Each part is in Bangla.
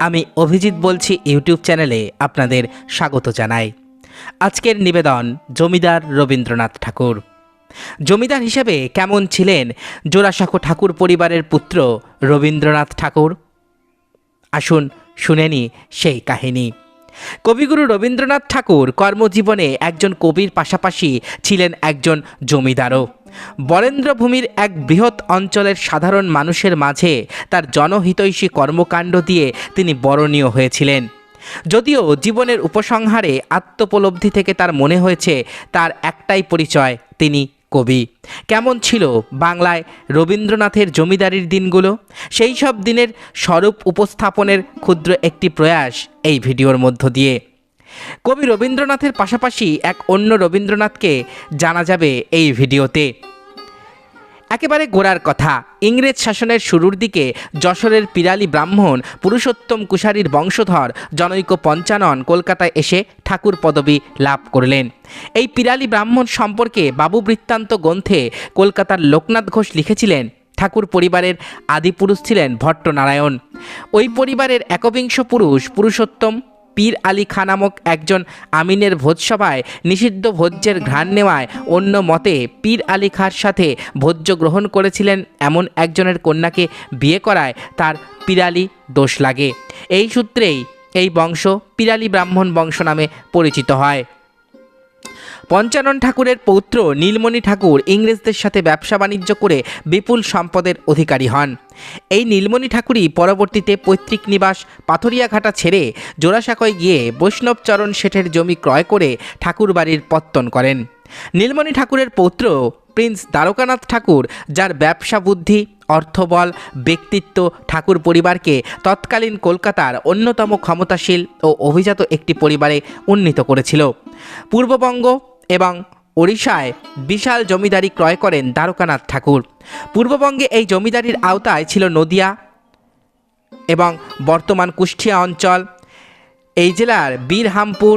আমি অভিজিৎ বলছি ইউটিউব চ্যানেলে আপনাদের স্বাগত জানাই। আজকের নিবেদন জমিদার রবীন্দ্রনাথ ঠাকুর। জমিদার হিসেবে কেমন ছিলেন জোড়াসাঁকো ঠাকুর পরিবারের পুত্র রবীন্দ্রনাথ ঠাকুর? আসুন শুনেনি সেই কাহিনী। কবিগুরু রবীন্দ্রনাথ ঠাকুর কর্মজীবনে একজন কবির পাশাপাশি ছিলেন একজন জমিদারও। বরেন্দ্রভূমির এক বৃহৎ অঞ্চলের সাধারণ মানুষের মাঝে তার জনহিতৈষী কর্মকাণ্ড দিয়ে তিনি বরণীয় হয়েছিলেন। যদিও জীবনের উপসংহারে আত্মোপলব্ধি থেকে তার মনে হয়েছে, তার একটাই পরিচয়, তিনি কবি। কেমন ছিল বাংলায় রবীন্দ্রনাথের জমিদারির দিনগুলো? সেই সব দিনের স্বরূপ উপস্থাপনের ক্ষুদ্র একটি প্রয়াস এই ভিডিওর মধ্য দিয়ে। কবি রবীন্দ্রনাথের পাশাপাশি এক অন্য রবীন্দ্রনাথকে জানা যাবে এই ভিডিওতে। একেবারে গোড়ার কথা। ইংরেজ শাসনের শুরুর দিকে যশোরের পিরালি ব্রাহ্মণ, পুরুষোত্তম কুশারীর বংশধর জনৈক পঞ্চানন কলকাতায় এসে ঠাকুর পদবি লাভ করলেন। এই পিরালি ব্রাহ্মণ সম্পর্কে বাবু বৃত্তান্ত গ্রন্থে কলকাতার লোকনাথ ঘোষ লিখেছিলেন, ঠাকুর পরিবারের আদিপুরুষ ছিলেন ভট্টনারায়ণ। ওই পরিবারের একবিংশ পুরুষ পুরুষোত্তম পীর আলী খা নামক একজন আমিনের ভোজসভায় নিষিদ্ধ ভোজ্যের ঘ্রাণ নেওয়ায় অন্য মতে পীর আলী খার সাথে ভোজ্য গ্রহণ করেছিলেন এমন একজনের কন্যাকে বিয়ে করায় তার পিরালি দোষ লাগে। এই সূত্রেই এই বংশ পিরালি ব্রাহ্মণ বংশ নামে পরিচিত হয়। পঞ্চানন ঠাকুরের পৌত্র নীলমণি ঠাকুর ইংরেজদের সাথে ব্যবসা বাণিজ্য করে বিপুল সম্পদের অধিকারী হন। এই নীলমণি ঠাকুরই পরবর্তীতে পৈতৃক নিবাস পাথরিয়াঘাটা ছেড়ে জোড়াসাঁকোয় গিয়ে বৈষ্ণবচরণ শেঠের জমি ক্রয় করে ঠাকুর বাড়ির পত্তন করেন। নীলমণি ঠাকুরের পৌত্র প্রিন্স দ্বারকানাথ ঠাকুর, যার ব্যবসা বুদ্ধি, অর্থবল, ব্যক্তিত্ব ঠাকুর পরিবারকে তৎকালীন কলকাতার অন্যতম ক্ষমতাশীল ও অভিজাত একটি পরিবারে উন্নীত করেছিল। পূর্ববঙ্গ এবং ওড়িশায় বিশাল জমিদারি ক্রয় করেন দ্বারকানাথ ঠাকুর। পূর্ববঙ্গে এই জমিদারির আওতায় ছিল নদিয়া এবং বর্তমান কুষ্টিয়া অঞ্চল। এই জেলার বীরহামপুর,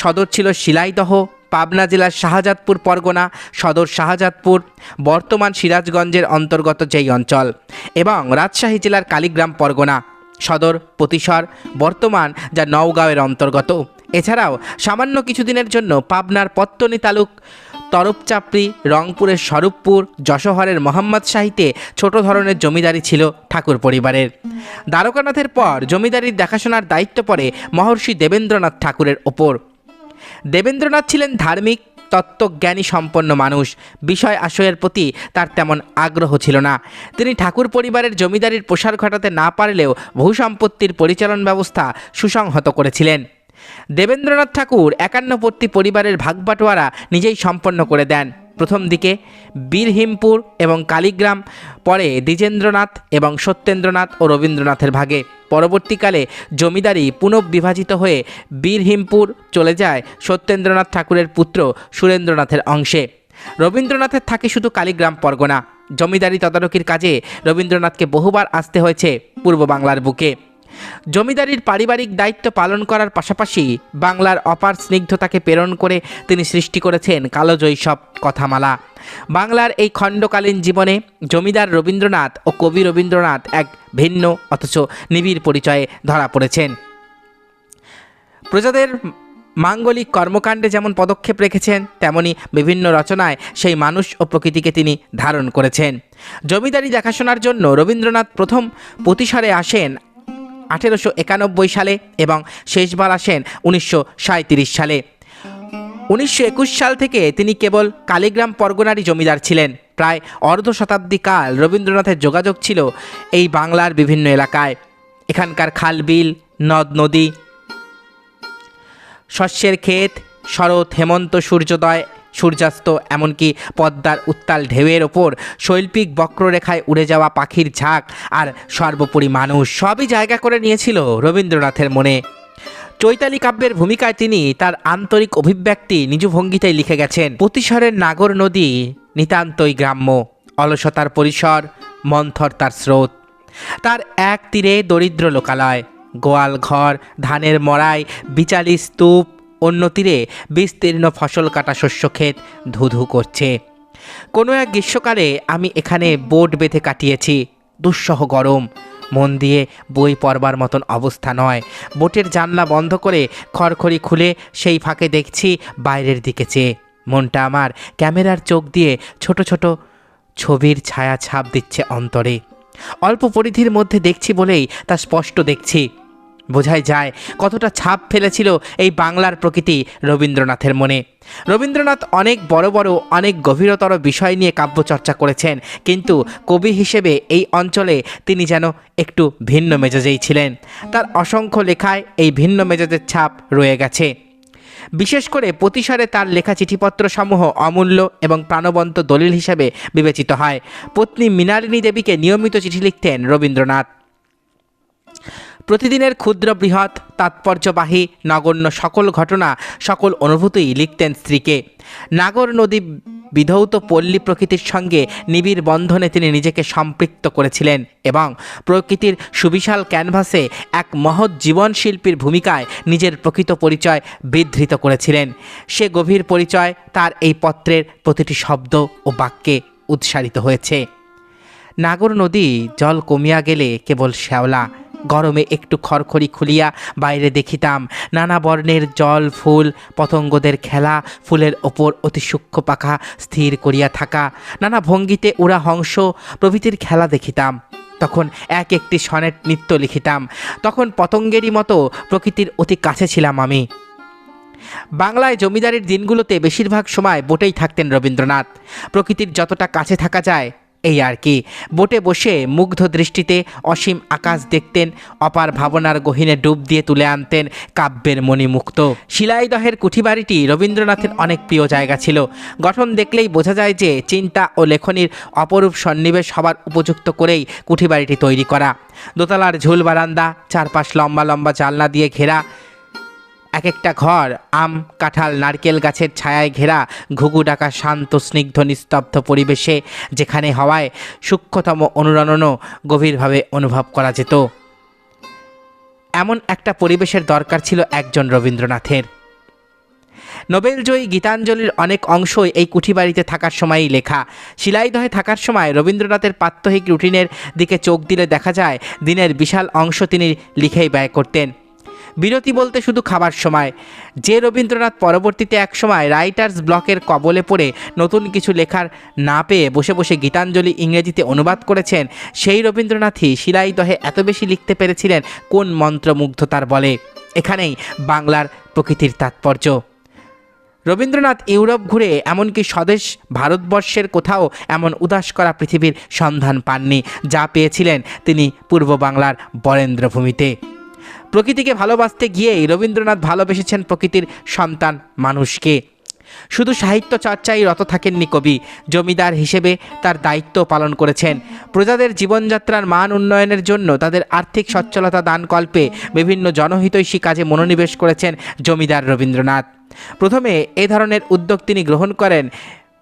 সদর ছিল শিলাইদহ, পাবনা জেলার শাহজাদপুর পরগনা, সদর শাহজাদপুর, বর্তমান সিরাজগঞ্জের অন্তর্গত যেই অঞ্চল এবং রাজশাহী জেলার কালীগ্রাম পরগনা, সদর, প্রতিসর, বর্তমান যা নওগাঁওয়ের অন্তর্গত। এছাড়াও সামান্য কিছুদিনের জন্য পাবনার পত্তনি তালুক তরপচাপড়ি, রংপুরের স্বরূপপুর, যশোহরের মোহাম্মদ শাহিতে ছোট ধরনের জমিদারি ছিল ঠাকুর পরিবারের। দ্বারকানাথের পর জমিদারির দেখাশোনার দায়িত্ব পড়ে মহর্ষি দেবেন্দ্রনাথ ঠাকুরের ওপর। দেবেন্দ্রনাথ ছিলেন ধার্মিক, তত্ত্বজ্ঞানী সম্পন্ন মানুষ। বিষয় আশয়ের প্রতি তার তেমন আগ্রহ ছিল না। তিনি ঠাকুর পরিবারের জমিদারির প্রসার ঘটাতে না পারলেও ভূসম্পত্তির পরিচালন ব্যবস্থা সুসংহত করেছিলেন। দেবেন্দ্রনাথ ঠাকুর একান্নবর্তী পরিবারের ভাগবাটোয়ারা নিজেই সম্পন্ন করে দেন। প্রথম দিকে বীরহিমপুর এবং কালীগ্রাম, পরে দ্বিজেন্দ্রনাথ এবং সত্যেন্দ্রনাথ ও রবীন্দ্রনাথের ভাগে। পরবর্তীকালে জমিদারি পুনঃবিভাজিত হয়ে বীরহিমপুর চলে যায় সত্যেন্দ্রনাথ ঠাকুরের পুত্র সুরেন্দ্রনাথের অংশে। রবীন্দ্রনাথের থাকে শুধু কালীগ্রাম পরগনা। জমিদারি তদারকির কাজে রবীন্দ্রনাথকে বহুবার আসতে হয়েছে পূর্ব বাংলার বুকে। জমিদারির পারিবারিক দায়িত্ব পালন করার পাশাপাশি বাংলার অপার স্নিগ্ধতাকে প্রেরণ করে তিনি সৃষ্টি করেছেন কালো জৈসব কথামালা। বাংলার এই খণ্ডকালীন জীবনে জমিদার রবীন্দ্রনাথ ও কবি রবীন্দ্রনাথ এক ভিন্ন অথচ নিবিড় পরিচয়ে ধরা পড়েছেন। প্রজাদের মাঙ্গলিক কর্মকাণ্ডে যেমন পদক্ষেপ রেখেছেন, তেমনি বিভিন্ন রচনায় সেই মানুষ ও প্রকৃতিকে তিনি ধারণ করেছেন। জমিদারি দেখাশোনার জন্য রবীন্দ্রনাথ প্রথম প্রতিসারে আসেন আঠেরোশো একানব্বই সালে এবং শেষবার আসেন উনিশশো সালে। উনিশশো একুশ সাল থেকে তিনি কেবল কালীগ্রাম পরগনারই জমিদার ছিলেন। প্রায় অর্ধ শতাব্দী কাল রবীন্দ্রনাথের যোগাযোগ ছিল এই বাংলার বিভিন্ন এলাকায়। এখানকার খাল বিল নদ নদী, শস্যের ক্ষেত, শরৎ হেমন্ত সূর্যোদয় সূর্যাস্ত, এমনকি পদ্মার উত্তাল ঢেউয়ের ওপর শৈল্পিক বক্ররেখায় উড়ে যাওয়া পাখির ঝাঁক আর সর্বোপরি মানুষ সবই জায়গা করে নিয়েছিল রবীন্দ্রনাথের মনে। চৈতালি কাব্যের ভূমিকায় তিনি তার আন্তরিক অভিব্যক্তি নিজ ভঙ্গিতেই লিখে গেছেন প্রতিসরের নাগর নদী নিতান্তই গ্রাম্য, অলসতার পরিসর, মন্থর তার স্রোত। তার এক তীরে দরিদ্র লোকালয়, গোয়াল ঘর, ধানের মড়াই, বিচালি স্তূপ অন্য তীরে বিস্তীর্ণ ফসল কাটা শস্য শস্যক্ষেত ধুধু করছে। কোনো এক গ্রীষ্মকালে আমি এখানে বোট বেঁধে কাটিয়েছি, দুঃসহ গরম। মন দিয়ে বই পড়বার মতন অবস্থা নয়। বোটের জানলা বন্ধ করে খড়খড়ি খুলে সেই ফাঁকে দেখছি বাইরের দিকে চেয়ে। মনটা আমার ক্যামেরার চোখ দিয়ে ছোট ছোট ছবির ছায়া ছাপ দিচ্ছে অন্তরে। অল্প পরিধির মধ্যে দেখছি বলেই তা স্পষ্ট দেখছি। বোঝাই যায় কতটা ছাপ ফেলেছিল এই বাংলার প্রকৃতি রবীন্দ্রনাথের মনে। রবীন্দ্রনাথ অনেক বড় বড়, অনেক গভীরতর বিষয় নিয়ে কাব্যচর্চা করেছেন, কিন্তু কবি হিসেবে এই অঞ্চলে তিনি যেন একটু ভিন্ন মেজাজেই ছিলেন। তার অসংখ্য লেখায় এই ভিন্ন মেজাজের ছাপ রয়ে গেছে। বিশেষ করে প্রতিসারে তার লেখা চিঠিপত্র সমূহ অমূল্য এবং প্রাণবন্ত দলিল হিসেবে বিবেচিত হয়। পত্নী মৃণালিনী দেবীকে নিয়মিত চিঠি লিখতেন রবীন্দ্রনাথ। প্রতিদিনের ক্ষুদ্র বৃহৎ, তাৎপর্যবাহী, নগণ্য সকল ঘটনা সকল অনুভূতিই লিখতেন স্ত্রীকে। নাগর নদী বিধৌত পল্লী প্রকৃতির সঙ্গে নিবিড় বন্ধনে তিনি নিজেকে সম্পৃক্ত করেছিলেন এবং প্রকৃতির সুবিশাল ক্যানভাসে এক মহৎ জীবনশিল্পীর ভূমিকায় নিজের প্রকৃত পরিচয় বিধৃত করেছিলেন। সে গভীর পরিচয় তার এই পত্রের প্রতিটি শব্দ ও বাক্যে উৎসারিত হয়েছে। নাগর নদী জল কমিয়া গেলে কেবল শ্যাওলা গরমে একটু খড়খড়ি খুলিয়া বাইরে দেখিতাম। নানা বর্ণের জল, ফুল, পতঙ্গদের খেলা, ফুলের ওপর অতি সূক্ষ্ম পাখা স্থির করিয়া থাকা। নানা ভঙ্গিতে উড়া হংস, প্রভৃতির খেলা দেখিতাম। তখন এক একটি সনেট নৃত্য লিখিতাম। তখন পতঙ্গেরই মতো প্রকৃতির অতি কাছে ছিলাম আমি। বাংলায় জমিদারির দিনগুলোতে বেশিরভাগ সময় বোটেই থাকতেন রবীন্দ্রনাথ। প্রকৃতির যতটা কাছে থাকা যায় এই আর কি। বোটে বসে মুগ্ধ দৃষ্টিতে অসীম আকাশ দেখতেন, অপার ভাবনার গহীনে ডুব দিয়ে তুলে আনতেন কাব্যের মণিমুক্ত। শিলাইদহের কুঠিবাড়িটি রবীন্দ্রনাথের অনেক প্রিয় জায়গা ছিল। গঠন দেখলেই বোঝা যায় যে চিন্তা ও লেখনীর অপরূপ সন্নিবেশ হবার উপযুক্ত করেই কুঠিবাড়িটি তৈরি করা। দোতলার ঝুল বারান্দা, চারপাশ লম্বা লম্বা জানলা দিয়ে ঘেরা এক একটা ঘর, আম, কাঁঠাল, নারকেল গাছের ছায়ায় ঘেরা, ঘুঘু ডাকা শান্ত, স্নিগ্ধ, নিস্তব্ধ পরিবেশে যেখানে হওয়ায় সূক্ষ্মতম অনুরণনও গভীরভাবে অনুভব করা যেত। এমন একটা পরিবেশের দরকার ছিল একজন রবীন্দ্রনাথের। নোবেলজয়ী গীতাঞ্জলির অনেক অংশই এই কুঠিবাড়িতে থাকার সময়ই লেখা। শিলাইদহে থাকার সময় রবীন্দ্রনাথের প্রাত্যহিক রুটিনের দিকে চোখ দিলে দেখা যায়, দিনের বিশাল অংশ তিনি লিখেই ব্যয় করতেন। বিরতি বলতে শুধু খাবার সময়। যে রবীন্দ্রনাথ পরবর্তীতে এক সময় রাইটার্স ব্লকের কবলে পড়ে নতুন কিছু লেখার না পেয়ে বসে বসে গীতাঞ্জলি ইংরেজিতে অনুবাদ করেছেন। সেই রবীন্দ্রনাথই শিলাইদহে এত বেশি লিখতে পেরেছিলেন কোন মন্ত্রমুগ্ধতার বলে। এখানেই বাংলার প্রকৃতির তাৎপর্য। রবীন্দ্রনাথ ইউরোপ ঘুরে এমনকি স্বদেশ ভারতবর্ষের কোথাও এমন উদাস করা পৃথিবীর সন্ধান পাননি, যা পেয়েছিলেন তিনি পূর্ব বাংলার বরেন্দ্রভূমিতে। প্রকৃতিকে ভালোবাসতে গিয়েই রবীন্দ্রনাথ ভালোবেসেছেন প্রকৃতির সন্তান মানুষকে। শুধু সাহিত্য চর্চায় রত থাকেননি কবি, জমিদার হিসেবে তার দায়িত্ব পালন করেছেন। প্রজাদের জীবনযাত্রার মান উন্নয়নের জন্য তাদের আর্থিক সচ্ছলতা দানকল্পে বিভিন্ন জনহিতৈষী কাজে মনোনিবেশ করেছেন জমিদার রবীন্দ্রনাথ। প্রথমে এ ধরনের উদ্যোগ তিনি গ্রহণ করেন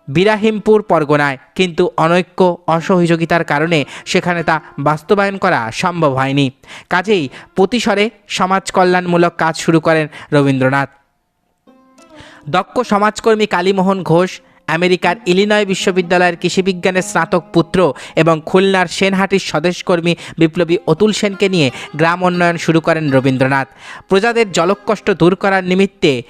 বিরাহিমপুর পরগনায়। কিন্তু অনৈক্য অসহযোগিতার কারণে সেখানে তা বাস্তবায়ন করা সম্ভব হয়নি। কাজেই প্রতিসরে সমাজ কল্যাণমূলক কাজ শুরু করেন রবীন্দ্রনাথ। দক্ষ সমাজকর্মী কালীমোহন ঘোষ, আমেরিকার ইলিনয় বিশ্ববিদ্যালয়ের কৃষিবিজ্ঞানের স্নাতক পুত্র এবং খুলনার সেনহাটির স্বদেশকর্মী বিপ্লবী অতুল সেনকে নিয়ে গ্রাম উন্নয়ন শুরু করেন রবীন্দ্রনাথ। প্রজাদের জলকষ্ট দূর করার নিমিত্তে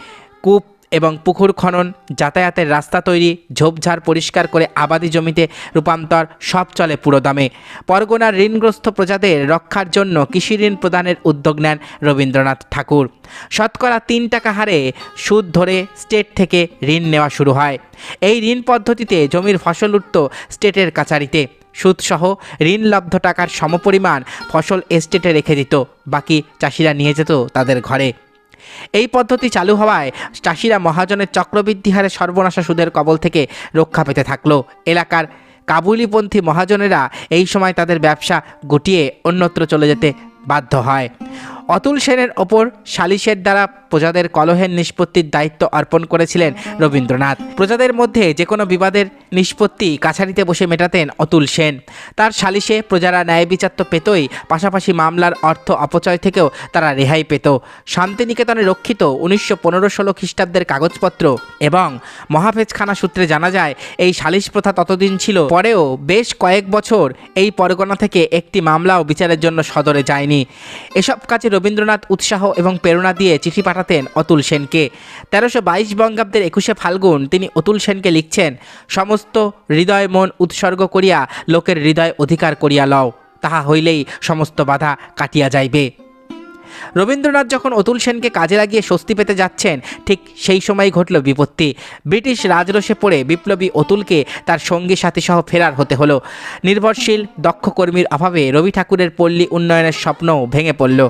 কূপ এবং পুকুর খনন, যাতায়াতের রাস্তা তৈরি, ঝোপঝাড় পরিষ্কার করে আবাদি জমিতে রূপান্তর, সব চলে পুরোদমে পরগনার ঋণগ্রস্ত প্রজাদের রক্ষার জন্য কৃষি ঋণ প্রদানের উদ্যোগ নেন রবীন্দ্রনাথ ঠাকুর। শতকরা তিন টাকা হারে সুদ ধরে স্টেট থেকে ঋণ নেওয়া শুরু হয়। এই ঋণ পদ্ধতিতে জমির ফসল উঠত স্টেটের কাছারিতে। সুদসহ ঋণলব্ধ টাকার সমপরিমাণ ফসল এস্টেটে রেখে দিত, বাকি চাষিরা নিয়ে যেত তাদের ঘরে। এই পদ্ধতি চালু হওয়ায় চাষিরা মহাজনের চক্রবৃদ্ধি হারে সর্বনাশা সুদের কবল থেকে রক্ষা পেতে থাকল। এলাকার কাবুলিপন্থী মহাজনেরা এই সময় তাদের ব্যবসা গুটিয়ে অন্যত্র চলে যেতে বাধ্য হয়। অতুল সেনের ওপর সালিশের দ্বারা প্রজাদের কলহের নিষ্পত্তির দায়িত্ব অর্পণ করেছিলেন রবীন্দ্রনাথ। প্রজাদের মধ্যে যে কোনো বিবাদের নিষ্পত্তি কাছারিতে বসে মেটাতেন অতুল সেন। তার সালিশে প্রজারা ন্যায় বিচার তো পেতই, পাশাপাশি মামলার অর্থ অপচয় থেকেও তারা রেহাই পেত। শান্তিনিকেতনে রক্ষিত উনিশশো পনেরো ষোলো খ্রিস্টাব্দের কাগজপত্র এবং মহাফেজখানা সূত্রে জানা যায়, এই সালিশ প্রথা ততদিন ছিল। পরেও বেশ কয়েক বছর এই পরগনা থেকে একটি মামলাও বিচারের জন্য সদরে যায়নি। এসব কাজে রবীন্দ্রনাথ উৎসাহ এবং প্রেরণা দিয়ে চিঠি পাঠাতেন অতুল সেনকে। তেরোশো বাইশ বঙ্গাব্দের একুশে ফাল্গুন তিনি অতুল সেনকে লিখছেন, সমস্ত হৃদয় মন উৎসর্গ করিয়া লোকের হৃদয় অধিকার করিয়া লও। তাহা হইলেই সমস্ত বাধা কাটিয়া যাইবে। রবীন্দ্রনাথ যখন অতুল সেনকে কাজে লাগিয়ে স্বস্তি পেতে যাচ্ছেন, ঠিক সেই সময় ঘটল বিপত্তি। ব্রিটিশ রাজরোষে পড়ে বিপ্লবী অতুলকে তার সঙ্গী সাথী সহ ফেরার হতে হলো। নির্ভরশীল, দক্ষ কর্মীর অভাবে রবি ঠাকুরের পল্লী উন্নয়নের স্বপ্নও ভেঙে পড়ল।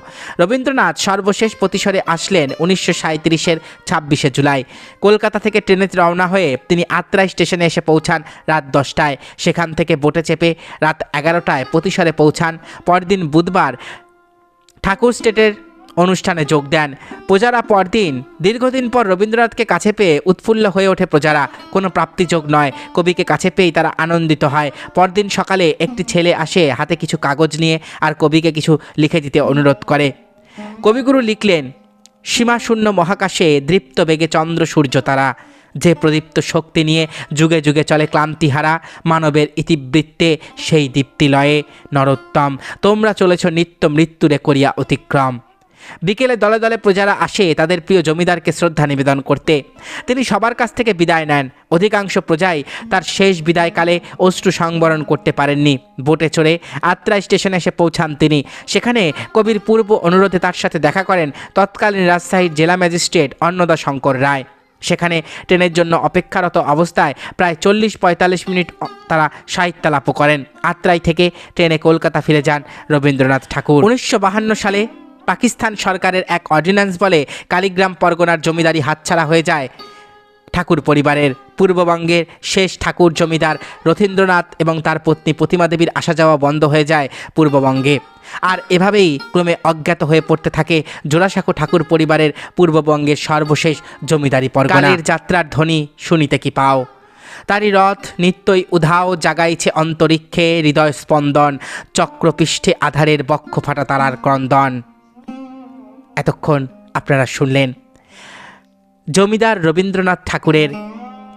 রবীন্দ্রনাথ সর্বশেষ প্রতিসরে আসলেন উনিশশো সাঁত্রিশের ছাব্বিশে জুলাই। কলকাতা থেকে ট্রেনে রওনা হয়ে তিনি আত্রাই স্টেশনে এসে পৌঁছান রাত দশটায়। সেখান থেকে বোটে চেপে রাত এগারোটায় প্রতিসরে পৌঁছান। পরদিন বুধবার ঠাকুর স্টেটের অনুষ্ঠানে যোগ দেন। প্রজারা পরদিন, দীর্ঘদিন পর রবীন্দ্রনাথকে কাছে পেয়ে উৎফুল্ল হয়ে ওঠে প্রজারা। কোনো প্রাপ্তিযোগ নয়, কবিকে কাছে পেয়েই তারা আনন্দিত হয়। পরদিন সকালে একটি ছেলে আসে হাতে কিছু কাগজ নিয়ে আর কবিকে কিছু লিখে দিতে অনুরোধ করে। কবিগুরু লিখলেন, সীমাশূন্য মহাকাশে দৃপ্ত বেগে চন্দ্র সূর্য তারা। যে প্রদীপ্ত শক্তি নিয়ে যুগে যুগে চলে ক্লান্তিহারা, মানবের ইতিবৃত্তে সেই দীপ্তিলয়ে নরোত্তম। তোমরা চলেছ নিত্য মৃত্যুরে করিয়া অতিক্রম। বিকেলে দলে দলে প্রজারা আসে তাদের প্রিয় জমিদারকে শ্রদ্ধা নিবেদন করতে। তিনি সবার কাছ থেকে বিদায় নেন। অধিকাংশ প্রজাই তার শেষ বিদায়কালে অশ্রু সংবরণ করতে পারেননি। বোটে চড়ে আত্রা স্টেশনে এসে পৌঁছান তিনি। সেখানে কবির পূর্ব অনুরোধে তার সাথে দেখা করেন তৎকালীন রাজশাহীর জেলা ম্যাজিস্ট্রেট অন্নদা শঙ্কর রায়। সেখানে ট্রেনের জন্য অপেক্ষারত অবস্থায় প্রায় চল্লিশ পঁয়তাল্লিশ মিনিট তারা সাহিত্য লাভ করেন। আত্রাই থেকে ট্রেনে কলকাতা ফিরে যান রবীন্দ্রনাথ ঠাকুর। উনিশশো সালে পাকিস্তান সরকারের এক অর্ডিন্যান্স বলে কালীগ্রাম পরগনার জমিদারি হাতছাড়া হয়ে যায় ঠাকুর পরিবারের। পূর্ববঙ্গের শেষ ঠাকুর জমিদার রথীন্দ্রনাথ এবং তার পত্নী প্রতিমা দেবীর আসা যাওয়া বন্ধ হয়ে যায় পূর্ববঙ্গে। আর এভাবেই ক্রমে অজ্ঞাত হয়ে পড়তে থাকে জোড়াসাঁকো ঠাকুর পরিবারের পূর্ববঙ্গের সর্বশেষ জমিদারি পরগনার যাত্রার ধ্বনি, শুনিতে কি পাও? তারই রথ নিত্যই উধাও জাগাইছে অন্তরিক্ষে হৃদয় স্পন্দন, চক্রপৃষ্ঠে আধারের বক্ষ ফাটা তারার ক্রন্দন। এতক্ষণ আপনারা শুনলেন জমিদার রবীন্দ্রনাথ ঠাকুরের